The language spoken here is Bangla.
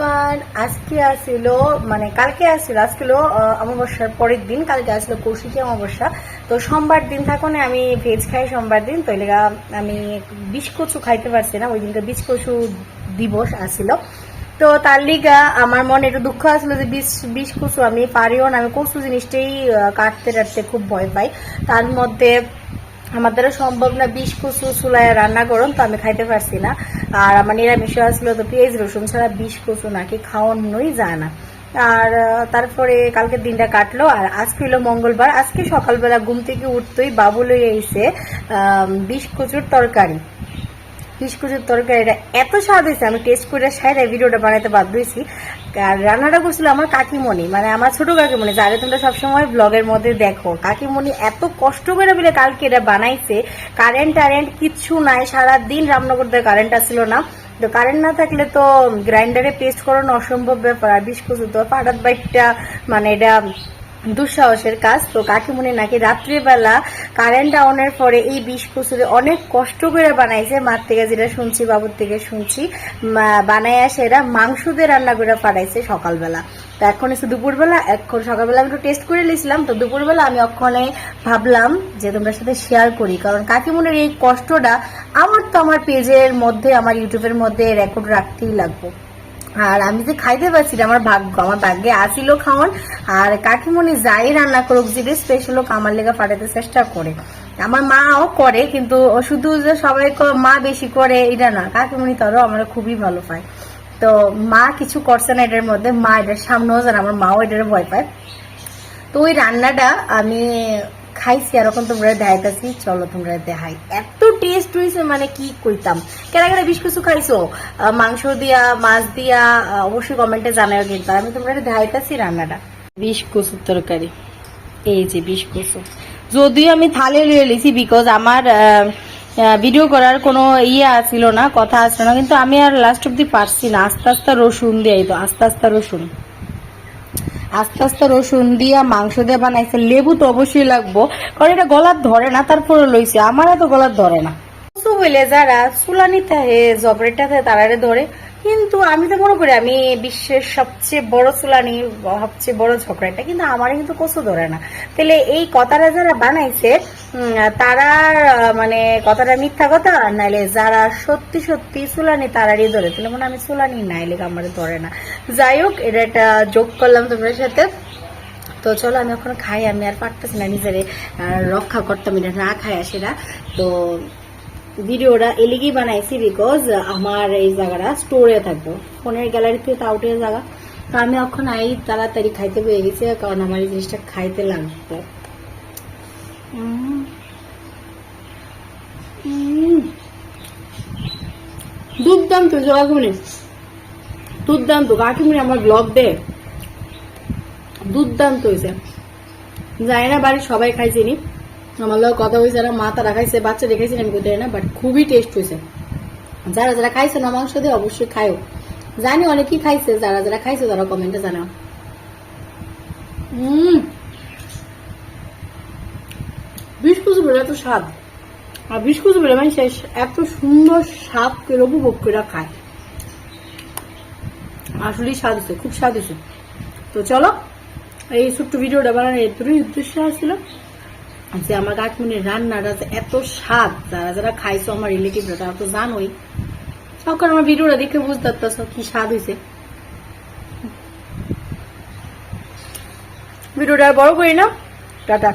এভরিওয়ান আজকে আসছিল মানে কালকে আসছিল আজকেও অমাবস্যার পরের দিন, কালকে আসলো কৌশিকী অমাবস্যা। তো সোমবার দিন থাকো না, আমি ভেজ খাই সোমবার দিন, তো এলাকা আমি বিষ কচু খাইতে পারছি না, ওই দিনকে বিষ কচু দিবস আসছিল তো তার লিগা আমার মনে একটু দুঃখ আসলো যে বিষ বিষ কচু আমি পারিও না, আমি কচু জিনিসটাই কাটতে টাটতে খুব ভয় পাই। তার মধ্যে আমার দ্বারা সম্ভব না বিষ, কচু, চুলায় রান্না করুন তো আমি খাইতে পারছি না। আর আমার নিরামিষ আসলো তো পেঁয়াজ, রসুন ছাড়া বিষ, কচু নাকি খাওয়ানোই যায় না। আর তারপরে কালকের দিনটা কাটলো, আর আজকে হলো মঙ্গলবার। আজকে সকালবেলা ঘুম থেকে উঠতেই বাবু লই এসে বিষ, কচুর তরকারি। বিস্কুটের তরকারিটা এত স্বাদ হয়েছে আমি টেস্ট করে সাইডে ভিডিওটা বানাতে বাধ্য হয়েছি আর রান্নাটা করছিল আমার কাকিমণি মানে আমার ছোট কাকিমণি, যারে তোমরা সবসময় ব্লগের মধ্যে দেখো। কাকিমণি এত কষ্ট করে বলে কালকে এটা বানাইছে। কারেন্ট টারেন্ট কিচ্ছু নাই, সারাদিন রামনগর দিয়ে কারেন্ট আসছিল না। তো কারেন্ট না থাকলে তো গ্রাইন্ডারে পেস্ট করানো অসম্ভব ব্যাপার। আর বিস্কুট তো পাড়াত বাইকটা মানে এটা দুঃসাহসের কাজ তো কাকিমুনি নাকি রাত্রিবেলা কারেন্ট ডাউনের পরে এই বিষ কচুরে অনেক কষ্ট করে বানাইছে। মার থেকে যেটা শুনছি, বাবুর থেকে শুনছি বানাইয়া সেরা মাংস দিয়ে রান্না করে পাঠাইছে সকালবেলা। তো এখন এসে দুপুরবেলা, এখন সকালবেলা আমি একটু টেস্ট করে নিয়েছিলাম। তো দুপুরবেলা আমি অক্ষণে ভাবলাম যে তোমার সাথে শেয়ার করি। কারণ কাকিমুনের এই কষ্টটা আমার তো আমার পেজের মধ্যে, আমার ইউটিউবের মধ্যে রেকর্ড রাখতেই লাগবে। আর আমি যে খাইতে পারছি আমার ভাগ্য, আমার ভাগ্যে আসিল খাওয়ান। আর কাকিমণি যাই রান্না করুক যেটা স্পেশাল হোক, আমার লেগে পাঠাতে চেষ্টা করে। আমার মাও করে, কিন্তু শুধু যে সবাই মা বেশি করে, এটা না। কাকিমণি তারও আমার খুবই ভালো পায়। তো মা কিছু করছে না এটার মধ্যে, মা এটার সামনেও জানে আমার মাও এটার ভয় পায়। তো ওই রান্নাটা আমি খাইছি আর এখন তোমরা দেখাইতেছি। চলো তোমরা দেখাই। এত টেস্ট হয়েছে মানে কি কইতাম? কেনা কেনা বিশ কিছু খাইছো মাংস দিয়া মাছ দিয়া অবশ্যই কমেন্টে জানাও কিন্তু। আমি তোমরা দেখাইতেছি রান্নাটা। বিশ কচুর তরকারি। এই যে বিশ কচু যদিও আমি থালে লিয়ে লিছি বিকজ আমার ভিডিও করার কোনো ইয়ে ছিল না কথা আসলো না কিন্তু আমি আর লাস্ট অব্দি পারছি না। আস্তে আস্তে রসুন দিয়ে তো আস্তে আস্তে রসুন। আস্তে আস্তে রসুন দিয়া মাংস দিয়ে বানাইছে। লেবু তো অবশ্যই লাগবো, কারণ এটা গলার ধরে না তারপরে লইছে। আমার এত গলার ধরে না। বলে যারা চুলানিতে জবরেটাতে তারারে ধরে কিন্তু আমি তো মনে করি, আমি বিশ্বের সবচেয়ে বড় চুলানি, সবচেয়ে বড় ঝগড়াটা কিন্তু আমার কিন্তু কচু ধরে না। তাহলে এই কথাটা যারা বানাইছে তারা মানে কথাটা মিথ্যা কথা, নাইলে যারা সত্যি সত্যি চুলানি তারারই ধরে। তাহলে মনে আমি চুলানি নাইলে আমার ধরে না। যাই হোক, এটা একটা যোগ করলাম তোমার সাথে। তো চলো, আমি এখন খাই, আমি আর পারতেছি না নিজেরে রক্ষা করতাম এটা না খাই, আসে না। তো ভিডিওটা এলিগেই বানাইছি বিকজ আমার এই জায়গাটা স্টোরে থাকব। ফোনের গ্যালারিতে আউটের জায়গা। তো আমি এখন আই তাড়াতাড়ি খাইতে পেয়ে গেছি, কারণ আমার এই জিনিসটা খাইতে লাগবে। দুর্দান্ত কাকিমনি দুর্দান্ত কাকিমনি আমার ব্লগ দে। দুর্দান্ত হয়েছে। জানি না বাড়ির সবাই খাইছিনি আমার লোক কথা হয়েছে না মা তারা খাইছে বাচ্চা দেখাইছি, আমি কোথায় না বাট খুবই টেস্ট হয়েছে। যারা যারা খাইছে না মাংস দিয়ে অবশ্যই খায়ও জানি অনেকেই খাইছে, যারা যারা খাইছে তারা কমেন্টে জানাও। হুম বিস্কুট বেড়ে এত স্বাদ, আর বিস্কুট বেড়ে মানে শেষ এত সুন্দর স্বাদ করে উপভোগ করে খায়। আসলেই স্বাদ খুব স্বাদ তো চলো, এই ছোট্ট ভিডিওটা বানানোর এতটাই উদ্দেশ্য ছিল। যে আমার কাকিমনির রান্নাটা যে এত স্বাদ, যারা যারা খাইছো আমার রিলেটিভরা তারা তো জানোই। সকাল আমার ভিডিওটা দেখে বুঝতে পারতো কি স্বাদ হয়েছে ভিডিওটা বড় করি না। টাটা।